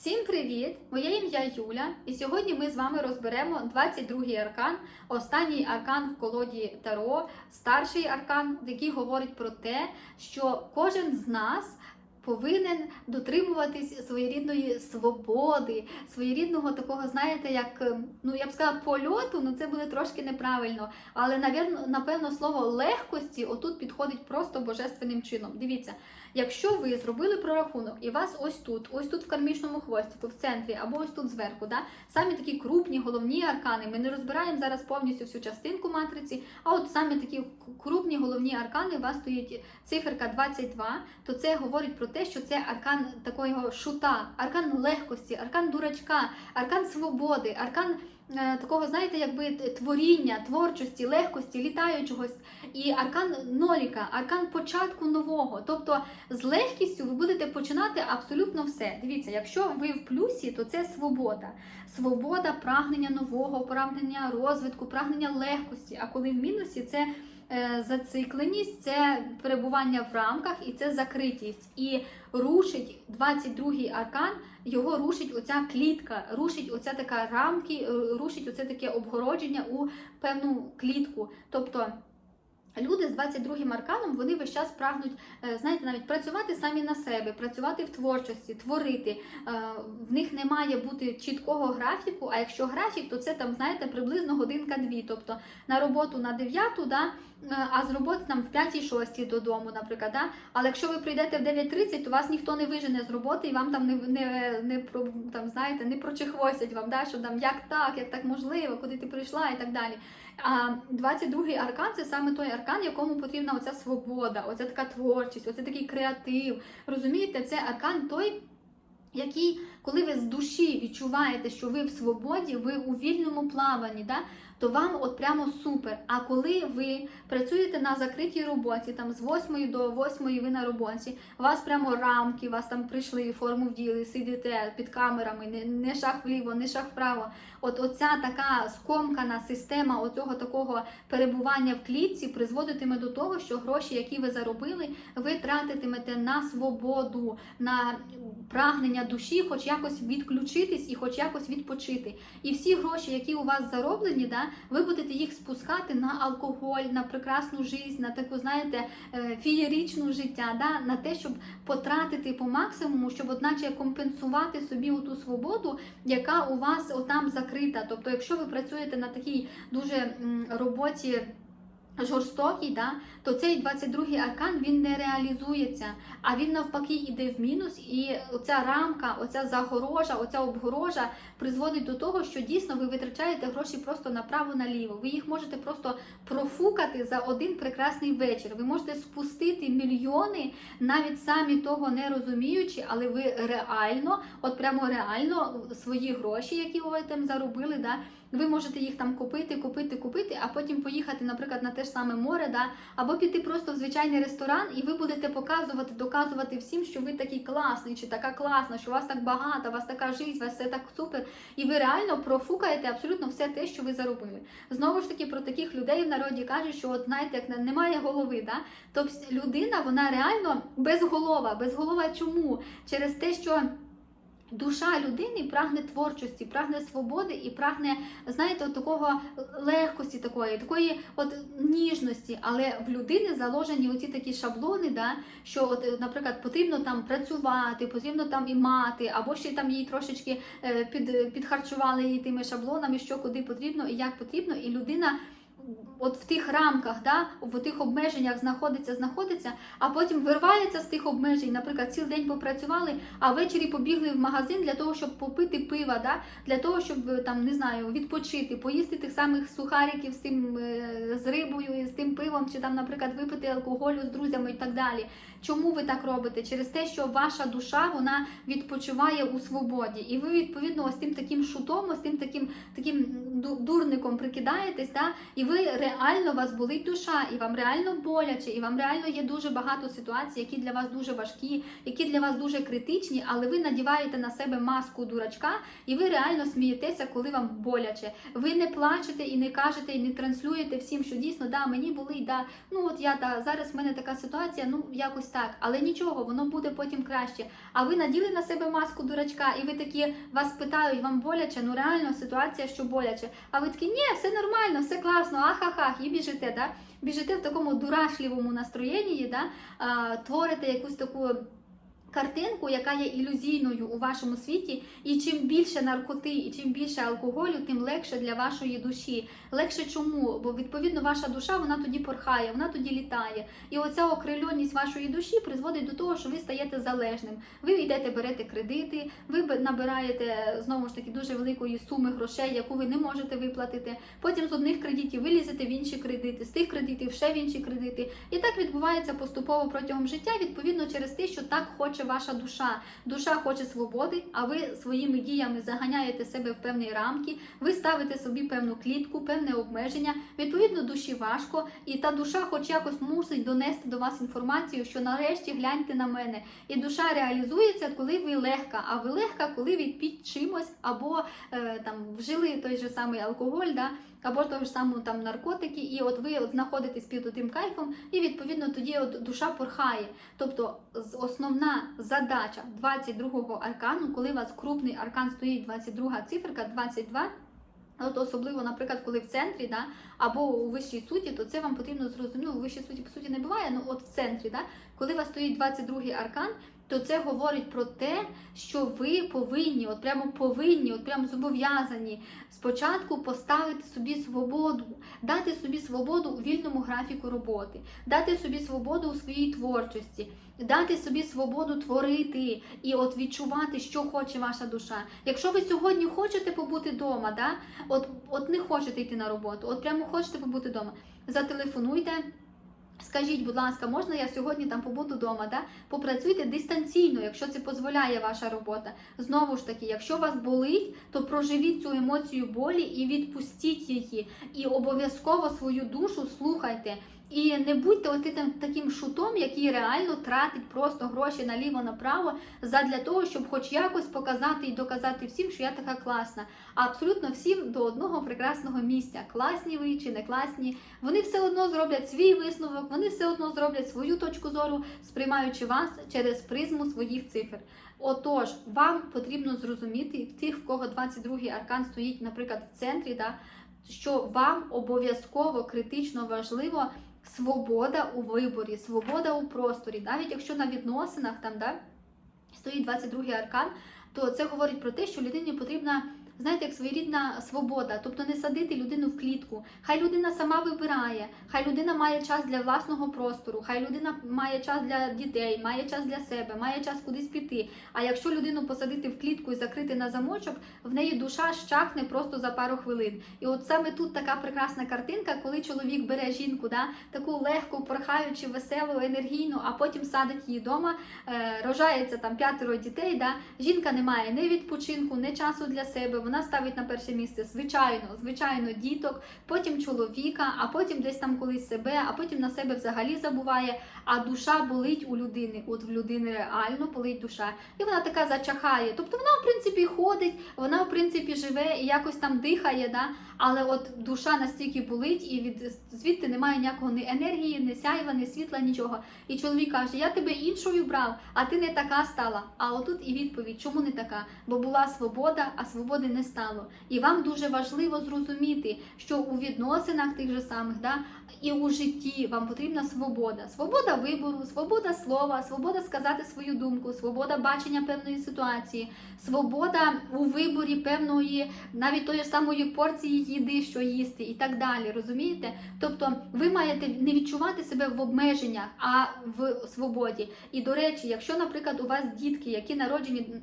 Всім привіт! Моє ім'я Юля, і сьогодні ми з вами розберемо 22-й аркан, останній аркан в колоді Таро, старший аркан, який говорить про те, що кожен з нас повинен дотримуватись своєрідної свободи, своєрідного такого, знаєте, як е, ну я б сказала, польоту, ну це буде трошки неправильно. Але навірно, напевно, слово легкості отут підходить просто божественним чином. Дивіться. Якщо ви зробили прорахунок і вас ось тут, ось тут в кармічному хвостику, в центрі або ось тут зверху, да, самі такі крупні головні аркани. Ми не розбираємо зараз повністю всю частинку матриці, а от саме такі крупні головні аркани, у вас стоїть циферка 22, то це говорить про те, що це аркан такого шута, аркан легкості, аркан дурачка, аркан свободи, аркан. е, Такого, знаєте, якби творіння, творчості, легкості, літаючогось, і аркан ноліка, аркан початку нового. Тобто з легкістю ви будете починати абсолютно все. Дивіться, якщо ви в плюсі, то це свобода. Свобода, прагнення нового, прагнення розвитку, прагнення легкості. А коли в мінусі, це зацикленість, це перебування в рамках і це закритість. І рушить 22-й аркан, його рушить оця клітка, рушить оця така рамки, е, рушить оце таке обгородження у певну клітку. Тобто Люди з 22-м арканом вони весь час прагнуть, е, знаєте, навіть працювати самі на себе, працювати в творчості, творити. Е, В них не має бути чіткого графіку. А якщо графік, то це там, знаєте, приблизно годинка-дві. Тобто на роботу на 9, да, е, а з роботи там в 5-6 додому, наприклад. Да? Але якщо ви прийдете в 9.30, то вас ніхто не вижене з роботи і вам там не, не, не там, знаєте, не прочихвостять вам, да? що там як так, як так можливо, куди ти прийшла і так далі. А 22-й аркан це саме той аркан, якому потрібна оця свобода, оця така творчість, оце такий креатив. Розумієте, це аркан той. Який, коли ви з душі відчуваєте, що ви в свободі, ви у вільному плаванні, да, то вам от прямо супер. А коли ви працюєте на закритій роботі, там з 8 до 8 ви на роботі, у вас прямо рамки, у вас там прийшли, форму вділи, сидите під камерами, не, не шаг вліво, не шаг вправо. От оця така скомкана система оцього такого перебування в клітці призводитиме до того, що гроші, які ви заробили, ви тратитимете на свободу, на прагнення душі, хоч якось відключитись і хоч якось відпочити. І всі гроші, які у вас зароблені, да, ви будете їх спускати на алкоголь, на прекрасну життя, на таку, знаєте, е, фієрічну життя, да, на те, щоб потратити по максимуму, щоб одначе компенсувати собі ту свободу, яка у вас отам закрита. Тобто, якщо ви працюєте на такій дуже роботі. Жорстокий, да, то цей 22-й аркан він не реалізується, а він навпаки йде в мінус, і оця рамка, оця загорожа, оця обгорожа призводить до того, що дійсно ви витрачаєте гроші просто направо-наліво. Ви їх можете просто профукати за один прекрасний вечір. Ви можете спустити мільйони, навіть самі того не розуміючи, але ви реально, от прямо реально свої гроші, які ви там заробили, да, ви можете їх там купити, купити, купити, а потім поїхати, наприклад, на те ж саме море, да, або піти просто в звичайний ресторан, і ви будете показувати, доказувати всім, що ви такий класний, чи така класна, що у вас так багато, у вас така життя, у вас все так супер. І ви реально профукаєте абсолютно все те, що ви заробили. Знову ж таки, про таких людей в народі кажуть, що от знаєте, як немає голови. Да? Тобто людина, вона реально безголова. Безголова чому? Через те, що. Душа людини прагне творчості, прагне свободи і прагне, знаєте, от такого легкості, такої, такої от ніжності. Але в людини заложені оці такі шаблони, да, що, от, наприклад, потрібно там працювати, потрібно там і мати, або ще там її трошечки е, під, підхарчували її тими шаблонами, що куди потрібно і як потрібно, і людина. От в тих рамках, да, в тих обмеженнях знаходиться, знаходиться, а потім вирвається з тих обмежень. Наприклад, цілий день попрацювали, а ввечері побігли в магазин для того, щоб попити пива, да, для того, щоб там не знаю, відпочити, поїсти тих самих сухариків з тим е, з рибою, з тим пивом, чи там, наприклад, випити алкоголю з друзями і так далі. Чому ви так робите? Через те, що ваша душа вона відпочиває у свободі, і ви відповідно ось тим таким шутом, ось тим таким таким дурником прикидаєтесь, да, і ви реально реально у вас болить душа, і вам реально боляче, і вам реально є дуже багато ситуацій, які для вас дуже важкі, які для вас дуже критичні, але ви надіваєте на себе маску дурачка, і ви реально смієтеся, коли вам боляче. Ви не плачете і не кажете, і не транслюєте всім, що дійсно да, мені болить, да, ну от я да, зараз в мене така ситуація, ну якось так, але нічого, воно буде потім краще. А ви наділи на себе маску дурачка, і ви такі вас питають, вам боляче, ну реально ситуація, що боляче. А ви такі, ні, все нормально, все класно, ахахах, і біжите, да? біжите в такому дурашливому настроєнні, да? творите якусь таку. Картинку, яка є ілюзійною у вашому світі, і чим більше наркоти, і чим більше алкоголю, тим легше для вашої душі. Легше чому? Бо відповідно ваша душа вона тоді порхає, вона тоді літає. І оця окрильонність вашої душі призводить до того, що ви стаєте залежним. Ви йдете, берете кредити, ви набираєте знову ж таки дуже великої суми грошей, яку ви не можете виплатити. Потім з одних кредитів ви лізете в інші кредити, з тих кредитів ще в інші кредити. І так відбувається поступово протягом життя, відповідно через те, що так хоче ваша душа. Душа хоче свободи, а ви своїми діями заганяєте себе в певні рамки, ви ставите собі певну клітку, певне обмеження. Відповідно, душі важко, і та душа, хоч якось мусить донести до вас інформацію, що нарешті гляньте на мене. І душа реалізується, коли ви легка, а ви легка, коли ви під чимось або е, там вжили той же самий алкоголь, да, або того ж самого там наркотики, і от ви от знаходитесь під тим кайфом, і відповідно тоді от душа порхає. Тобто основна задача 22-го аркану, коли у вас крупний аркан стоїть 22 циферка, 22, От особливо, наприклад, коли в центрі, да, або у вищій суті, то це вам потрібно зрозуміти. Ну, у вищій суті по суті не буває, ну от в центрі, да, коли у вас стоїть 22-й аркан, то це говорить про те, що ви повинні, от прямо повинні, от прямо зобов'язані спочатку поставити собі свободу, дати собі свободу у вільному графіку роботи, дати собі свободу у своїй творчості, дати собі свободу творити і от відчувати, що хоче ваша душа. Якщо ви сьогодні хочете побути вдома, да, от, от не хочете йти на роботу, от прямо хочете побути вдома, зателефонуйте. Скажіть, будь ласка, можна я сьогодні там побуду вдома? Да? Попрацюйте дистанційно, якщо це дозволяє ваша робота. Знову ж таки, якщо вас болить, то проживіть цю емоцію болі і відпустіть її. І обов'язково свою душу слухайте. І не будьте от тим таким шутом, який реально тратить просто гроші наліво-направо, задля того, щоб хоч якось показати і доказати всім, що я така класна. А абсолютно всім до одного прекрасного місця. Класні ви чи не класні. Вони все одно зроблять свій висновок, вони все одно зроблять свою точку зору, сприймаючи вас через призму своїх цифр. Отож, вам потрібно зрозуміти в тих, в кого 22-й аркан стоїть, наприклад, в центрі, да, що вам обов'язково критично важливо свобода у виборі, свобода у просторі. Навіть якщо на відносинах там да, стоїть 22-й аркан, то це говорить про те, що людині потрібна. Знаєте, як своєрідна свобода, тобто не садити людину в клітку. Хай людина сама вибирає, хай людина має час для власного простору, хай людина має час для дітей, має час для себе, має час кудись піти. А якщо людину посадити в клітку і закрити на замочок, в неї душа щахне просто за пару хвилин. І от саме тут така прекрасна картинка, коли чоловік бере жінку, да, таку легку, порхаючу, веселу, енергійну, а потім садить її вдома, е, рожається там п'ятеро дітей. Да, жінка не має ні відпочинку, ні часу для себе. Вона ставить на перше місце звичайно, звичайно, діток, потім чоловіка, а потім десь там колись себе, а потім на себе взагалі забуває. А душа болить у людини. От в людини реально болить душа, і вона така зачахає. Тобто вона, в принципі, ходить, вона, в принципі, живе і якось там дихає, да? але от душа настільки болить, і від звідти немає ніякого ні енергії, ні сяйва, ні світла, нічого. І чоловік каже: Я тебе іншою брав, а ти не така стала. А отут і відповідь, чому не така? Бо була свобода, а свободи не стало. І вам дуже важливо зрозуміти, що у відносинах тих же самих, да, і у житті вам потрібна свобода. Свобода вибору, свобода слова, свобода сказати свою думку, свобода бачення певної ситуації, свобода у виборі певної, навіть тої ж самої порції їди, що їсти, і так далі. Розумієте? Тобто ви маєте не відчувати себе в обмеженнях, а в свободі. І до речі, якщо, наприклад, у вас дітки, які народжені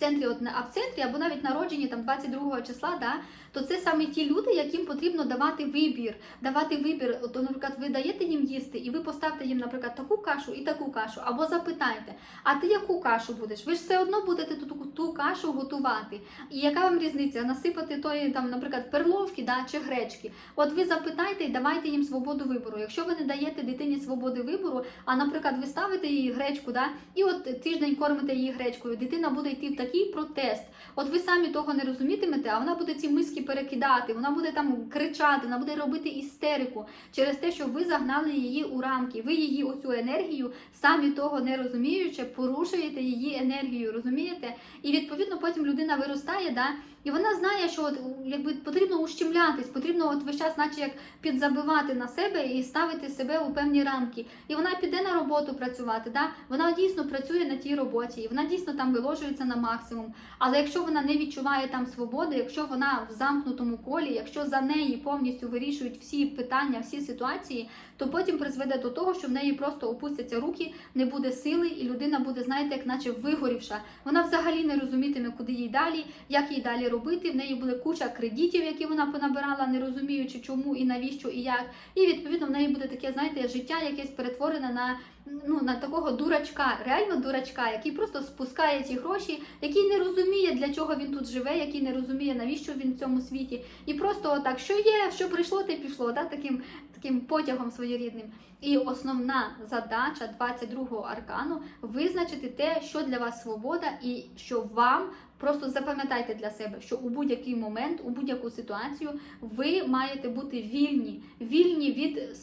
в центрі, а в центрі або навіть народжені там 22 числа, да, то це саме ті люди, яким потрібно давати вибір. Давати вибір, от, наприклад, ви даєте їм їсти, і ви поставте їм, наприклад, таку кашу і таку кашу, або запитайте, а ти яку кашу будеш? Ви ж все одно будете ту, ту, кашу готувати. І яка вам різниця? Насипати тої, там, наприклад, перловки да, чи гречки. От ви запитайте і давайте їм свободу вибору. Якщо ви не даєте дитині свободи вибору, а наприклад, ви ставите їй гречку, да, і от тиждень кормите її гречкою, дитина буде йти в такий протест. От ви самі того не розумітимете, а вона буде ці миски перекидати, вона буде там кричати, вона буде робити істерику через те, що ви загнали її у рамки. Ви її оцю енергію, самі того не розуміючи, порушуєте її енергію, розумієте? І відповідно потім людина виростає, да, і вона знає, що от, якби потрібно ущемлятись, потрібно от весь час, наче як підзабивати на себе і ставити себе у певні рамки. І вона піде на роботу працювати. Да? Вона дійсно працює на тій роботі, і вона дійсно там виложується на максимум. Але якщо вона не відчуває там свободи, якщо вона в замкнутому колі, якщо за неї повністю вирішують всі питання, всі ситуації, то потім призведе до того, що в неї просто опустяться руки, не буде сили, і людина буде, знаєте, як наче вигорівша. Вона взагалі не розумітиме, куди їй далі, як їй далі робити. В неї були куча кредитів, які вона понабирала, не розуміючи, чому і навіщо і як. І відповідно в неї буде таке, знаєте, життя якесь перетворене на. Ну, на такого дурачка, реально дурачка, який просто спускає ці гроші, який не розуміє, для чого він тут живе, який не розуміє, навіщо він в цьому світі. І просто отак, що є, що прийшло, те пішло, да, таким, таким потягом своєрідним. І основна задача 22-го аркану визначити те, що для вас свобода, і що вам просто запам'ятайте для себе, що у будь-який момент, у будь-яку ситуацію ви маєте бути вільні, вільні від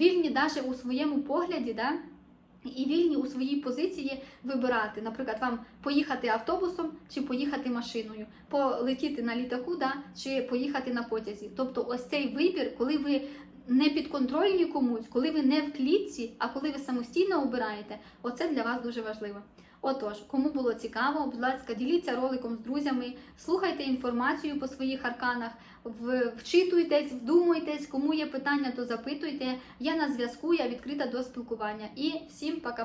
вільні навіть у своєму погляді, да? і вільні у своїй позиції вибирати. Наприклад, вам поїхати автобусом чи поїхати машиною, полетіти на літаку, да? чи поїхати на потязі. Тобто, ось цей вибір, коли ви не підконтрольні комусь, коли ви не в клітці, а коли ви самостійно обираєте, оце для вас дуже важливо. Отож, кому було цікаво, будь ласка, діліться роликом з друзями, слухайте інформацію по своїх арканах, вчитуйтесь, вдумуйтесь, кому є питання, то запитуйте. Я на зв'язку, я відкрита до спілкування. І всім пока.